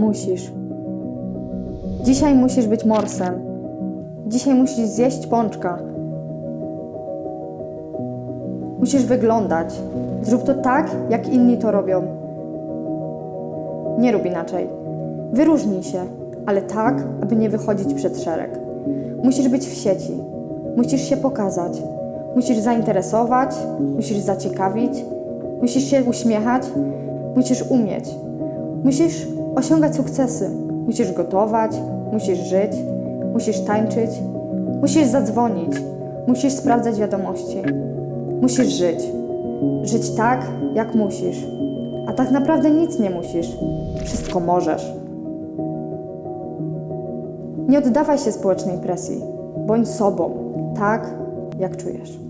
Musisz. Dzisiaj musisz być morsem. Dzisiaj musisz zjeść pączka. Musisz wyglądać. Zrób to tak, jak inni to robią. Nie rób inaczej. Wyróżnij się, ale tak, aby nie wychodzić przed szereg. Musisz być w sieci. Musisz się pokazać. Musisz zainteresować, musisz zaciekawić, musisz się uśmiechać, musisz umieć. Musisz osiągać sukcesy. Musisz gotować, musisz żyć, musisz tańczyć, musisz zadzwonić, musisz sprawdzać wiadomości. Musisz żyć. Żyć tak, jak musisz. A tak naprawdę nic nie musisz. Wszystko możesz. Nie oddawaj się społecznej presji. Bądź sobą, tak jak czujesz.